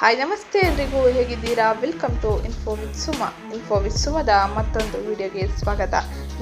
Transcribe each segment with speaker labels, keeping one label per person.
Speaker 1: Hi ನಮಸ್ತೆ ಎಲ್ರಿಗೂ. ಹೇಗಿದ್ದೀರಾ? Welcome to info with Suma info with ಸುಮದ ಮತ್ತೊಂದು ವಿಡಿಯೋಗೆ ಸ್ವಾಗತ.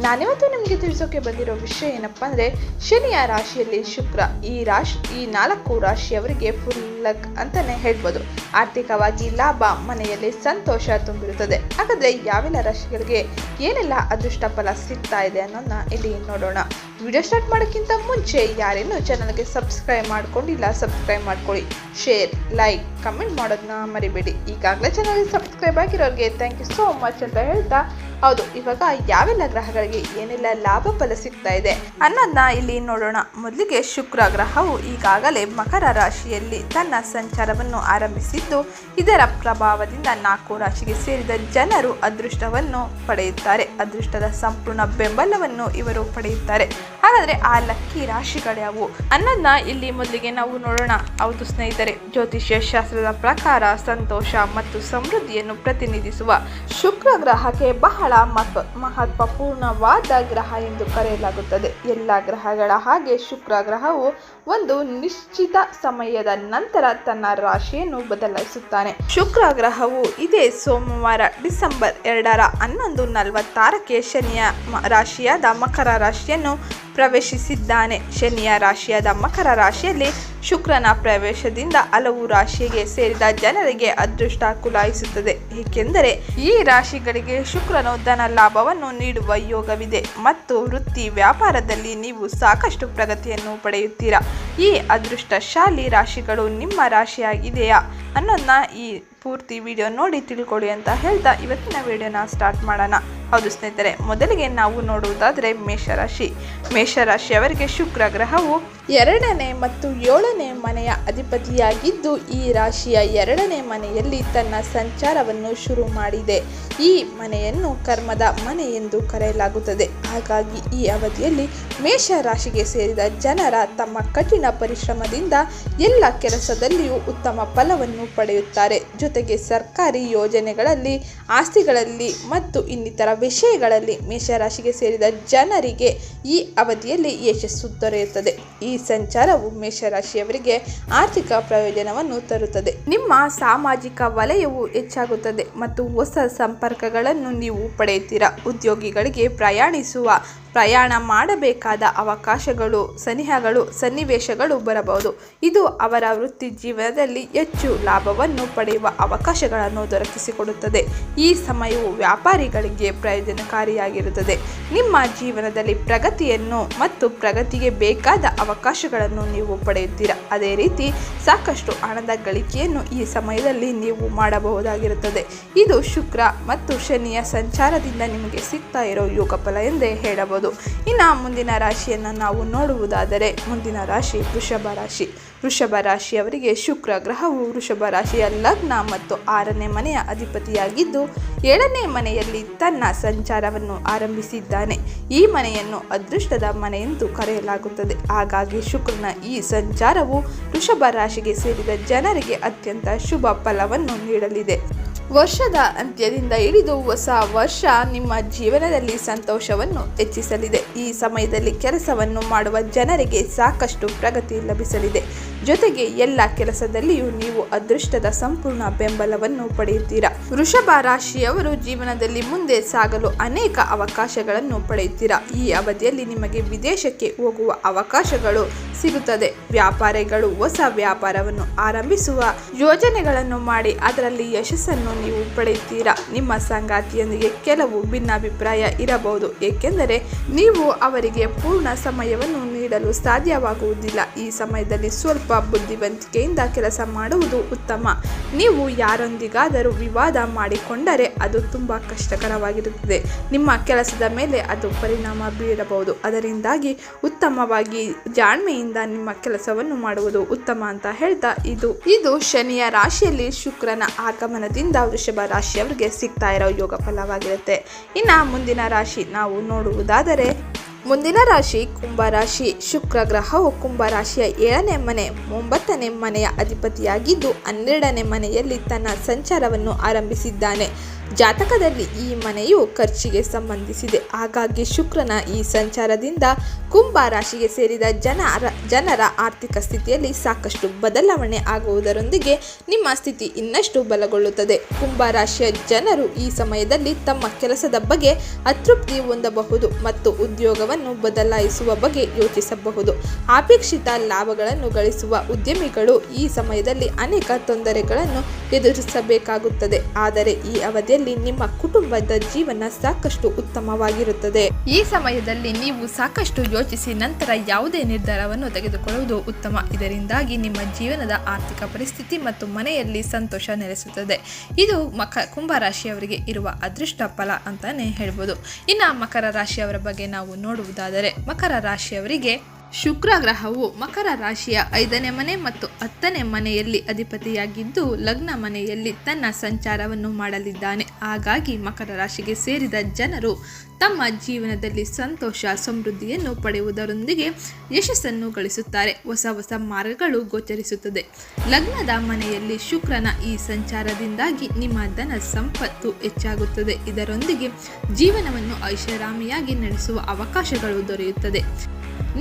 Speaker 1: ನಾನಿವತ್ತು ನಿಮಗೆ ತಿಳಿಸೋಕೆ ಬಂದಿರೋ ವಿಷಯ ಏನಪ್ಪ ಅಂದರೆ, ಶನಿಯ ರಾಶಿಯಲ್ಲಿ ಶುಕ್ರ. ಈ ರಾಶಿ, ಈ ನಾಲ್ಕು ರಾಶಿಯವರಿಗೆ ಫುಲ್ ಲಕ್ ಅಂತಲೇ ಹೇಳ್ಬೋದು. ಆರ್ಥಿಕವಾಗಿ ಲಾಭ, ಮನೆಯಲ್ಲಿ ಸಂತೋಷ ತುಂಬಿರುತ್ತದೆ. ಹಾಗಾದರೆ ಯಾವೆಲ್ಲ ರಾಶಿಗಳಿಗೆ ಏನೆಲ್ಲ ಅದೃಷ್ಟ ಫಲ ಸಿಗ್ತಾ ಇದೆ ಅನ್ನೋದನ್ನ ಇಲ್ಲಿ ನೋಡೋಣ. ವಿಡಿಯೋ ಸ್ಟಾರ್ಟ್ ಮಾಡೋಕ್ಕಿಂತ ಮುಂಚೆ ಯಾರೇನು ಚಾನಲ್ಗೆ ಸಬ್ಸ್ಕ್ರೈಬ್ ಮಾಡ್ಕೊಂಡಿಲ್ಲ, ಸಬ್ಸ್ಕ್ರೈಬ್ ಮಾಡ್ಕೊಳ್ಳಿ. ಶೇರ್, ಲೈಕ್, ಕಮೆಂಟ್ ಮಾಡೋದನ್ನ ಮರಿಬೇಡಿ. ಈಗಾಗಲೇ ಚಾನಲ್ಗೆ ಸಬ್ಸ್ಕ್ರೈಬ್ ಆಗಿರೋರಿಗೆ ಥ್ಯಾಂಕ್ ಯು ಸೋ ಮಚ್ ಅಂತ ಹೇಳ್ತಾ ಹೌದು, ಇವಾಗ ಯಾವೆಲ್ಲ ಗ್ರಹಗಳಿಗೆ ಏನೆಲ್ಲ ಲಾಭ ಫಲ ಸಿಗ್ತಾ ಇದೆ ಅನ್ನೋದನ್ನ ಇಲ್ಲಿ ನೋಡೋಣ. ಮೊದಲಿಗೆ ಶುಕ್ರ ಗ್ರಹವು ಈಗಾಗಲೇ ಮಕರ ರಾಶಿಯಲ್ಲಿ ತನ್ನ ಸಂಚಾರವನ್ನು ಆರಂಭಿಸಿದ್ದು, ಇದರ ಪ್ರಭಾವದಿಂದ ನಾಲ್ಕು ರಾಶಿಗೆ ಸೇರಿದ ಜನರು ಅದೃಷ್ಟವನ್ನು ಪಡೆಯುತ್ತಾರೆ. ಅದೃಷ್ಟದ ಸಂಪೂರ್ಣ ಬೆಂಬಲವನ್ನು ಇವರು ಪಡೆಯುತ್ತಾರೆ. ಹಾಗಾದ್ರೆ ಆ ಲಕ್ಕಿ ರಾಶಿಗಳ್ಯಾವು ಅನ್ನೋದನ್ನ ಇಲ್ಲಿ ಮೊದಲಿಗೆ ನಾವು ನೋಡೋಣ. ಹೌದು ಸ್ನೇಹಿತರೆ, ಜ್ಯೋತಿಷ್ಯ ಶಾಸ್ತ್ರದ ಪ್ರಕಾರ ಸಂತೋಷ ಮತ್ತು ಸಮೃದ್ಧಿಯನ್ನು ಪ್ರತಿನಿಧಿಸುವ ಶುಕ್ರ ಗ್ರಹಕ್ಕೆ ಬಹಳ ಮಹತ್ವ ಮಹತ್ವಪೂರ್ಣವಾದ ಗ್ರಹ ಎಂದು ಕರೆಯಲಾಗುತ್ತದೆ. ಎಲ್ಲ ಗ್ರಹಗಳ ಹಾಗೆ ಶುಕ್ರ ಗ್ರಹವು ಒಂದು ನಿಶ್ಚಿತ ಸಮಯದ ನಂತರ ತನ್ನ ರಾಶಿಯನ್ನು ಬದಲಾಯಿಸುತ್ತಾನೆ. ಶುಕ್ರ ಗ್ರಹವು ಇದೇ ಸೋಮವಾರ, ಡಿಸೆಂಬರ್ ಎರಡರ ಹನ್ನೊಂದು ನಲವತ್ತಾರಕ್ಕೆ ಶನಿಯ ರಾಶಿಯಾದ ಮಕರ ರಾಶಿಯನ್ನು ಪ್ರವೇಶಿಸಿದ್ದಾನೆ. ಶನಿಯ ರಾಶಿಯಾದ ಮಕರ ರಾಶಿಯಲ್ಲಿ ಶುಕ್ರನ ಪ್ರವೇಶದಿಂದ ಹಲವು ರಾಶಿಗೆ ಸೇರಿದ ಜನರಿಗೆ ಅದೃಷ್ಟ ಕುಲಾಯಿಸುತ್ತದೆ. ಏಕೆಂದರೆ ಈ ರಾಶಿಗಳಿಗೆ ಶುಕ್ರನು ಧನ ಲಾಭವನ್ನು ನೀಡುವ ಯೋಗವಿದೆ ಮತ್ತು ವೃತ್ತಿ ವ್ಯಾಪಾರದಲ್ಲಿ ನೀವು ಸಾಕಷ್ಟು ಪ್ರಗತಿಯನ್ನು ಪಡೆಯುತ್ತೀರಾ. ಈ ಅದೃಷ್ಟಶಾಲಿ ರಾಶಿಗಳು ನಿಮ್ಮ ರಾಶಿಯಾಗಿದೆಯಾ ಅನ್ನೋದನ್ನ ಈ ಪೂರ್ತಿ ವಿಡಿಯೋ ನೋಡಿ ತಿಳ್ಕೊಳ್ಳಿ ಅಂತ ಹೇಳ್ತಾ ಇವತ್ತಿನ ವಿಡಿಯೋನ ಸ್ಟಾರ್ಟ್ ಮಾಡೋಣ. ಹೌದು ಸ್ನೇಹಿತರೆ ಮೊದಲಿಗೆ ನಾವು ನೋಡುವುದಾದರೆ ಮೇಷರಾಶಿ. ಮೇಷರಾಶಿಯವರಿಗೆ ಶುಕ್ರ ಗ್ರಹವು ಎರಡನೇ ಮತ್ತು ಏಳನೇ ಮನೆಯ ಅಧಿಪತಿಯಾಗಿದ್ದು, ಈ ರಾಶಿಯ ಎರಡನೇ ಮನೆಯಲ್ಲಿ ತನ್ನ ಸಂಚಾರವನ್ನು ಶುರು ಮಾಡಿದೆ. ಈ ಮನೆಯನ್ನು ಕರ್ಮದ ಮನೆ ಎಂದು ಕರೆಯಲಾಗುತ್ತದೆ. ಹಾಗಾಗಿ ಈ ಅವಧಿಯಲ್ಲಿ ಮೇಷ ರಾಶಿಗೆ ಸೇರಿದ ಜನರ ತಮ್ಮ ಕಠಿಣ ಪರಿಶ್ರಮದಿಂದ ಎಲ್ಲ ಕೆಲಸದಲ್ಲಿಯೂ ಉತ್ತಮ ಫಲವನ್ನು ಪಡೆಯುತ್ತಾರೆ. ಜೊತೆಗೆ ಸರ್ಕಾರಿ ಯೋಜನೆಗಳಲ್ಲಿ, ಆಸ್ತಿಗಳಲ್ಲಿ ಮತ್ತು ಇನ್ನಿತರ ವಿಷಯಗಳಲ್ಲಿ ಮೇಷರಾಶಿಗೆ ಸೇರಿದ ಜನರಿಗೆ ಈ ಅವಧಿಯಲ್ಲಿ ಯಶಸ್ಸು ದೊರೆಯುತ್ತದೆ. ಈ ಸಂಚಾರವು ಮೇಷರಾಶಿಯವರಿಗೆ ಆರ್ಥಿಕ ಪ್ರಯೋಜನವನ್ನು ತರುತ್ತದೆ. ನಿಮ್ಮ ಸಾಮಾಜಿಕ ವಲಯವು ಹೆಚ್ಚಾಗುತ್ತದೆ ಮತ್ತು ಹೊಸ ಸಂಪರ್ಕಗಳನ್ನು ನೀವು ಪಡೆಯುತ್ತೀರಾ? ಉದ್ಯೋಗಿಗಳಿಗೆ ಪ್ರಯಾಣಿಸುವ ಪ್ರಯಾಣ ಮಾಡಬೇಕಾದ ಅವಕಾಶಗಳು, ಸನಿಹಗಳು, ಸನ್ನಿವೇಶಗಳು ಬರಬಹುದು. ಇದು ಅವರ ವೃತ್ತಿ ಜೀವನದಲ್ಲಿ ಹೆಚ್ಚು ಲಾಭವನ್ನು ಪಡೆಯುವ ಅವಕಾಶಗಳನ್ನು ದೊರಕಿಸಿಕೊಡುತ್ತದೆ. ಈ ಸಮಯವು ವ್ಯಾಪಾರಿಗಳಿಗೆ ಪ್ರಯೋಜನಕಾರಿಯಾಗಿರುತ್ತದೆ. ನಿಮ್ಮ ಜೀವನದಲ್ಲಿ ಪ್ರಗತಿಯನ್ನು ಮತ್ತು ಪ್ರಗತಿಗೆ ಬೇಕಾದ ಅವಕಾಶಗಳನ್ನು ನೀವು ಪಡೆಯುತ್ತೀರಾ? ಅದೇ ರೀತಿ ಸಾಕಷ್ಟು ಹಣದ ಗಳಿಕೆಯನ್ನು ಈ ಸಮಯದಲ್ಲಿ ನೀವು ಮಾಡಬಹುದಾಗಿರುತ್ತದೆ. ಇದು ಶುಕ್ರ ಮತ್ತು ಶನಿಯ ಸಂಚಾರದಿಂದ ನಿಮಗೆ ಸಿಗ್ತಾ ಇರೋ ಯೋಗ ಫಲ ಎಂದೇ ಹೇಳಬಹುದು. ಇನ್ನು ಮುಂದಿನ ರಾಶಿಯನ್ನು ನಾವು ನೋಡುವುದಾದರೆ ಮುಂದಿನ ರಾಶಿ ವೃಷಭ ರಾಶಿ. ವೃಷಭ ರಾಶಿಯವರಿಗೆ ಶುಕ್ರ ಗ್ರಹವು ವೃಷಭ ರಾಶಿಯ ಲಗ್ನ ಮತ್ತು ಆರನೇ ಮನೆಯ ಅಧಿಪತಿಯಾಗಿದ್ದು, ಏಳನೇ ಮನೆಯಲ್ಲಿ ತನ್ನ ಸಂಚಾರವನ್ನು ಆರಂಭಿಸಿದ್ದಾನೆ. ಈ ಮನೆಯನ್ನು ಅದೃಷ್ಟದ ಮನೆ ಎಂದು ಕರೆಯಲಾಗುತ್ತದೆ. ಹಾಗಾಗಿ ಶುಕ್ರನ ಈ ಸಂಚಾರವು ವೃಷಭ ರಾಶಿಗೆ ಸೇರಿದ ಜನರಿಗೆ ಅತ್ಯಂತ ಶುಭ ಫಲವನ್ನು ನೀಡಲಿದೆ. ವರ್ಷದ ಅಂತ್ಯದಿಂದ ಹಿಡಿದು ಹೊಸ ವರ್ಷ ನಿಮ್ಮ ಜೀವನದಲ್ಲಿ ಸಂತೋಷವನ್ನು ಹೆಚ್ಚಿಸಲಿದೆ. ಈ ಸಮಯದಲ್ಲಿ ಕೆಲಸವನ್ನು ಮಾಡುವ ಜನರಿಗೆ ಸಾಕಷ್ಟು ಪ್ರಗತಿ ಲಭಿಸಲಿದೆ. ಜೊತೆಗೆ ಎಲ್ಲ ಕೆಲಸದಲ್ಲಿಯೂ ನೀವು ಅದೃಷ್ಟದ ಸಂಪೂರ್ಣ ಬೆಂಬಲವನ್ನು ಪಡೆಯುತ್ತೀರಾ? ವೃಷಭ ರಾಶಿಯವರು ಜೀವನದಲ್ಲಿ ಮುಂದೆ ಸಾಗಲು ಅನೇಕ ಅವಕಾಶಗಳನ್ನು ಪಡೆಯುತ್ತೀರಾ? ಈ ಅವಧಿಯಲ್ಲಿ ನಿಮಗೆ ವಿದೇಶಕ್ಕೆ ಹೋಗುವ ಅವಕಾಶಗಳು ಸಿಗುತ್ತದೆ. ವ್ಯಾಪಾರಿಗಳು ಹೊಸ ವ್ಯಾಪಾರವನ್ನು ಆರಂಭಿಸುವ ಯೋಜನೆಗಳನ್ನು ಮಾಡಿ ಅದರಲ್ಲಿ ಯಶಸ್ಸನ್ನು ನೀವು ಪಡೆಯುತ್ತೀರಾ? ನಿಮ್ಮ ಸಂಗಾತಿಯೊಂದಿಗೆ ಕೆಲವು ಭಿನ್ನಾಭಿಪ್ರಾಯ ಇರಬಹುದು. ಏಕೆಂದರೆ ನೀವು ಅವರಿಗೆ ಪೂರ್ಣ ಸಮಯವನ್ನು ನೀಡಲು ಸಾಧ್ಯವಾಗುವುದಿಲ್ಲ. ಈ ಸಮಯದಲ್ಲಿ ಸ್ವಲ್ಪ ಬುದ್ಧಿವಂತಿಕೆಯಿಂದ ಕೆಲಸ ಮಾಡುವುದು ಉತ್ತಮ. ನೀವು ಯಾರೊಂದಿಗಾದರೂ ವಿವಾದ ಮಾಡಿಕೊಂಡರೆ ಅದು ತುಂಬ ಕಷ್ಟಕರವಾಗಿರುತ್ತದೆ. ನಿಮ್ಮ ಕೆಲಸದ ಮೇಲೆ ಅದು ಪರಿಣಾಮ ಬೀರಬಹುದು. ಅದರಿಂದಾಗಿ ಉತ್ತಮವಾಗಿ ಜಾಣ್ಮೆಯಿಂದ ನಿಮ್ಮ ಕೆಲಸವನ್ನು ಮಾಡುವುದು ಉತ್ತಮ ಅಂತ ಹೇಳ್ತಾ ಇದು. ಇದು ಶನಿಯ ರಾಶಿಯಲ್ಲಿ ಶುಕ್ರನ ಆಗಮನದಿಂದ ವೃಷಭ ರಾಶಿಯವರಿಗೆ ಸಿಗ್ತಾ ಇರೋ ಯೋಗ ಫಲವಾಗಿರುತ್ತೆ. ಇನ್ನು ಮುಂದಿನ ರಾಶಿ ನಾವು ನೋಡುವುದಾದರೆ ಮುಂದಿನ ರಾಶಿ ಕುಂಭರಾಶಿ ಶುಕ್ರ ಗ್ರಹವು ಕುಂಭರಾಶಿಯ ಏಳನೇ ಮನೆ, ಒಂಬತ್ತನೇ ಮನೆಯ ಅಧಿಪತಿಯಾಗಿದ್ದು ಹನ್ನೆರಡನೇ ಮನೆಯಲ್ಲಿ ತನ್ನ ಸಂಚಾರವನ್ನು ಆರಂಭಿಸಿದ್ದಾನೆ. ಜಾತಕದಲ್ಲಿ ಈ ಮನೆಯು ಖರ್ಚಿಗೆ ಸಂಬಂಧಿಸಿದೆ. ಹಾಗಾಗಿ ಶುಕ್ರನ ಈ ಸಂಚಾರದಿಂದ ಕುಂಭ ರಾಶಿಗೆ ಸೇರಿದ ಜನರ ಜನರ ಆರ್ಥಿಕ ಸ್ಥಿತಿಯಲ್ಲಿ ಸಾಕಷ್ಟು ಬದಲಾವಣೆ ಆಗುವುದರೊಂದಿಗೆ ನಿಮ್ಮ ಸ್ಥಿತಿ ಇನ್ನಷ್ಟು ಬಲಗೊಳ್ಳುತ್ತದೆ. ಕುಂಭ ರಾಶಿಯ ಜನರು ಈ ಸಮಯದಲ್ಲಿ ತಮ್ಮ ಕೆಲಸದ ಬಗ್ಗೆ ಅತೃಪ್ತಿ ಹೊಂದಬಹುದು ಮತ್ತು ಉದ್ಯೋಗವನ್ನು ಬದಲಾಯಿಸುವ ಬಗ್ಗೆ ಯೋಚಿಸಬಹುದು. ಅಪೇಕ್ಷಿತ ಲಾಭಗಳನ್ನು ಗಳಿಸುವ ಉದ್ಯಮಿಗಳು ಈ ಸಮಯದಲ್ಲಿ ಅನೇಕ ತೊಂದರೆಗಳನ್ನು ಎದುರಿಸಬೇಕಾಗುತ್ತದೆ. ಆದರೆ ಈ ಅವಧಿಯಲ್ಲಿ ನಿಮ್ಮ ಕುಟುಂಬದ ಜೀವನ ಸಾಕಷ್ಟು ಉತ್ತಮವಾಗಿರುತ್ತದೆ. ಈ ಸಮಯದಲ್ಲಿ ನೀವು ಸಾಕಷ್ಟು ಯೋಚಿಸಿ ನಂತರ ಯಾವುದೇ ನಿರ್ಧಾರವನ್ನು ತೆಗೆದುಕೊಳ್ಳುವುದು ಉತ್ತಮ. ಇದರಿಂದಾಗಿ ನಿಮ್ಮ ಜೀವನದ ಆರ್ಥಿಕ ಪರಿಸ್ಥಿತಿ ಮತ್ತು ಮನೆಯಲ್ಲಿ ಸಂತೋಷ ನೆಲೆಸುತ್ತದೆ. ಇದು ಮಕ ಕುಂಭ ರಾಶಿಯವರಿಗೆ ಇರುವ ಅದೃಷ್ಟ ಫಲ ಅಂತಾನೆ ಹೇಳ್ಬೋದು. ಇನ್ನು ಮಕರ ರಾಶಿಯವರ ಬಗ್ಗೆ ನಾವು ನೋಡುವುದಾದರೆ ಮಕರ ರಾಶಿಯವರಿಗೆ ಶುಕ್ರ ಗ್ರಹವು ಮಕರ ರಾಶಿಯ ಐದನೇ ಮನೆ ಮತ್ತು ಹತ್ತನೇ ಮನೆಯಲ್ಲಿ ಅಧಿಪತಿಯಾಗಿದ್ದು, ಲಗ್ನ ಮನೆಯಲ್ಲಿ ತನ್ನ ಸಂಚಾರವನ್ನು ಮಾಡಲಿದ್ದಾನೆ. ಹಾಗಾಗಿ ಮಕರ ರಾಶಿಗೆ ಸೇರಿದ ಜನರು ತಮ್ಮ ಜೀವನದಲ್ಲಿ ಸಂತೋಷ, ಸಮೃದ್ಧಿಯನ್ನು ಪಡೆಯುವುದರೊಂದಿಗೆ ಯಶಸ್ಸನ್ನು ಗಳಿಸುತ್ತಾರೆ. ಹೊಸ ಹೊಸ ಮಾರ್ಗಗಳು ಗೋಚರಿಸುತ್ತದೆ. ಲಗ್ನದ ಮನೆಯಲ್ಲಿ ಶುಕ್ರನ ಈ ಸಂಚಾರದಿಂದಾಗಿ ನಿಮ್ಮ ಧನ ಸಂಪತ್ತು ಹೆಚ್ಚಾಗುತ್ತದೆ. ಇದರೊಂದಿಗೆ ಜೀವನವನ್ನು ಐಷಾರಾಮಿಯಾಗಿ ನಡೆಸುವ ಅವಕಾಶಗಳು ದೊರೆಯುತ್ತದೆ.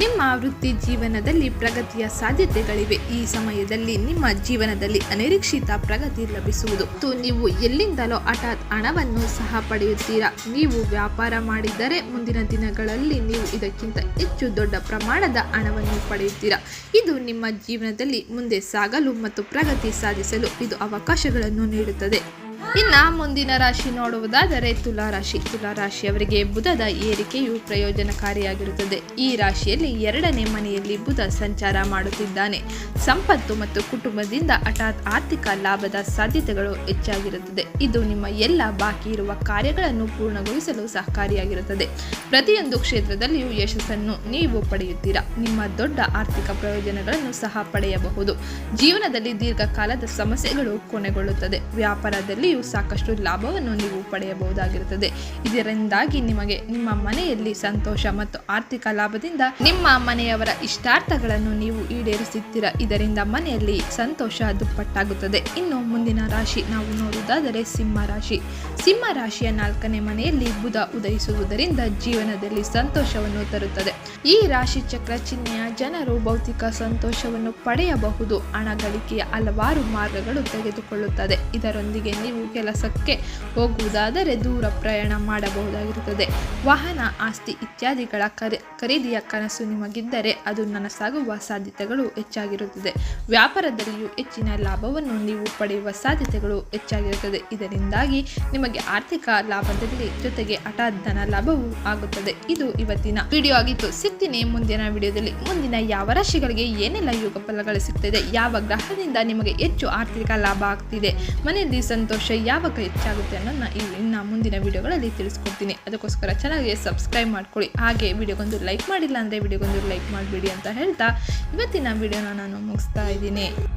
Speaker 1: ನಿಮ್ಮ ವೃತ್ತಿ ಜೀವನದಲ್ಲಿ ಪ್ರಗತಿಯ ಸಾಧ್ಯತೆಗಳಿವೆ. ಈ ಸಮಯದಲ್ಲಿ ನಿಮ್ಮ ಜೀವನದಲ್ಲಿ ಅನಿರೀಕ್ಷಿತ ಪ್ರಗತಿ ಲಭಿಸುವುದು. ಮತ್ತು ನೀವು ಎಲ್ಲಿಂದಲೋ ಹಠಾತ್ ಹಣವನ್ನು ಸಹ ಪಡೆಯುತ್ತೀರಾ. ನೀವು ವ್ಯಾಪಾರ ಮಾಡಿದ್ದರೆ ಮುಂದಿನ ದಿನಗಳಲ್ಲಿ ನೀವು ಇದಕ್ಕಿಂತ ಹೆಚ್ಚು ದೊಡ್ಡ ಪ್ರಮಾಣದ ಹಣವನ್ನು ಪಡೆಯುತ್ತೀರಾ. ಇದು ನಿಮ್ಮ ಜೀವನದಲ್ಲಿ ಮುಂದೆ ಸಾಗಲು ಮತ್ತು ಪ್ರಗತಿ ಸಾಧಿಸಲು ಇದು ಅವಕಾಶಗಳನ್ನು ನೀಡುತ್ತದೆ. ಇನ್ನು ಮುಂದಿನ ರಾಶಿ ನೋಡುವುದಾದರೆ ತುಲಾ ರಾಶಿ. ತುಲಾ ರಾಶಿಯವರಿಗೆ ಬುಧದ ಏರಿಕೆಯು ಪ್ರಯೋಜನಕಾರಿಯಾಗಿರುತ್ತದೆ. ಈ ರಾಶಿಯಲ್ಲಿ ಎರಡನೇ ಮನೆಯಲ್ಲಿ ಬುಧ ಸಂಚಾರ ಮಾಡುತ್ತಿದ್ದಾನೆ. ಸಂಪತ್ತು ಮತ್ತು ಕುಟುಂಬದಿಂದ ಹಠಾತ್ ಆರ್ಥಿಕ ಲಾಭದ ಸಾಧ್ಯತೆಗಳು ಹೆಚ್ಚಾಗಿರುತ್ತದೆ. ಇದು ನಿಮ್ಮ ಎಲ್ಲ ಬಾಕಿ ಇರುವ ಕಾರ್ಯಗಳನ್ನು ಪೂರ್ಣಗೊಳಿಸಲು ಸಹಕಾರಿಯಾಗಿರುತ್ತದೆ. ಪ್ರತಿಯೊಂದು ಕ್ಷೇತ್ರದಲ್ಲಿಯೂ ಯಶಸ್ಸನ್ನು ನೀವು ಪಡೆಯುತ್ತೀರಾ? ನಿಮ್ಮ ದೊಡ್ಡ ಆರ್ಥಿಕ ಪ್ರಯೋಜನಗಳನ್ನು ಸಹ ಪಡೆಯಬಹುದು. ಜೀವನದಲ್ಲಿ ದೀರ್ಘಕಾಲದ ಸಮಸ್ಯೆಗಳು ಕೊನೆಗೊಳ್ಳುತ್ತದೆ. ವ್ಯಾಪಾರದಲ್ಲಿಯೂ ಸಾಕಷ್ಟು ಲಾಭವನ್ನು ನೀವು ಪಡೆಯಬಹುದಾಗಿರುತ್ತದೆ. ಇದರಿಂದಾಗಿ ನಿಮಗೆ ನಿಮ್ಮ ಮನೆಯಲ್ಲಿ ಸಂತೋಷ ಮತ್ತು ಆರ್ಥಿಕ ಲಾಭದಿಂದ ನಿಮ್ಮ ಮನೆಯವರ ಇಷ್ಟಾರ್ಥಗಳನ್ನು ನೀವು ಈಡೇರಿಸುತ್ತೀರಾ? ಇದರಿಂದ ಮನೆಯಲ್ಲಿ ಸಂತೋಷ ದುಪ್ಪಟ್ಟಾಗುತ್ತದೆ. ಇನ್ನು ಮುಂದಿನ ರಾಶಿ ನಾವು ನೋಡುವುದಾದರೆ ಸಿಂಹ ರಾಶಿ. ಸಿಂಹ ರಾಶಿಯ ನಾಲ್ಕನೇ ಮನೆಯಲ್ಲಿ ಬುಧ ಉದಯಿಸುವುದರಿಂದ ಜೀವನದಲ್ಲಿ ಸಂತೋಷವನ್ನು ತರುತ್ತದೆ. ಈ ರಾಶಿ ಚಕ್ರ ಚಿಹ್ನೆಯ ಜನರು ಭೌತಿಕ ಸಂತೋಷವನ್ನು ಪಡೆಯಬಹುದು. ಹಣ ಗಳಿಕೆಯ ಹಲವಾರು ಮಾರ್ಗಗಳು ತೆಗೆದುಕೊಳ್ಳುತ್ತದೆ. ಇದರೊಂದಿಗೆ ಕೆಲಸಕ್ಕೆ ಹೋಗುವುದಾದರೆ ದೂರ ಪ್ರಯಾಣ ಮಾಡಬಹುದಾಗಿರುತ್ತದೆ. ವಾಹನ ಆಸ್ತಿ ಇತ್ಯಾದಿಗಳ ಖರೀ ಖರೀದಿಯ ಕನಸು ನಿಮಗಿದ್ದರೆ ಅದು ನನಸಾಗುವ ಸಾಧ್ಯತೆಗಳು ಹೆಚ್ಚಾಗಿರುತ್ತದೆ. ವ್ಯಾಪಾರದಲ್ಲಿಯೂ ಹೆಚ್ಚಿನ ಲಾಭವನ್ನು ನೀವು ಪಡೆಯುವ ಸಾಧ್ಯತೆಗಳು ಹೆಚ್ಚಾಗಿರುತ್ತದೆ. ಇದರಿಂದಾಗಿ ನಿಮಗೆ ಆರ್ಥಿಕ ಲಾಭದಲ್ಲಿ ಜೊತೆಗೆ ಹಠಾತ್ ಲಾಭವೂ ಆಗುತ್ತದೆ. ಇದು ಇವತ್ತಿನ ವಿಡಿಯೋ ಆಗಿತ್ತು. ಸಿಗ್ತೀನಿ ಮುಂದಿನ ವಿಡಿಯೋದಲ್ಲಿ ಮುಂದಿನ ಯಾವ ರಾಶಿಗಳಿಗೆ ಏನೆಲ್ಲ ಯೋಗ ಫಲಗಳು ಸಿಗ್ತದೆ, ಯಾವ ಗ್ರಹದಿಂದ ನಿಮಗೆ ಹೆಚ್ಚು ಆರ್ಥಿಕ ಲಾಭ ಆಗ್ತಿದೆ, ಮನೆಯಲ್ಲಿ ಸಂತೋಷ ಯಾವಾಗ ಹೆಚ್ಚಾಗುತ್ತೆ ನಾನು ಇಲ್ಲಿ ಇನ್ನು ಮುಂದಿನ ವಿಡಿಯೋಗಳಲ್ಲಿ ತಿಳಿಸ್ಕೊಡ್ತೀನಿ. ಅದಕ್ಕೋಸ್ಕರ ಚೆನ್ನಾಗಿ ಸಬ್ಸ್ಕ್ರೈಬ್ ಮಾಡ್ಕೊಳ್ಳಿ. ಹಾಗೆ ವಿಡಿಯೋಗೊಂದು ಲೈಕ್ ಮಾಡಿಲ್ಲ ಅಂದರೆ ವಿಡಿಯೋಗೊಂದು ಲೈಕ್ ಮಾಡಿಬಿಡಿ ಅಂತ ಹೇಳ್ತಾ ಇವತ್ತಿನ ವಿಡಿಯೋನ ನಾನು ಮುಗಿಸ್ತಾ ಇದ್ದೀನಿ.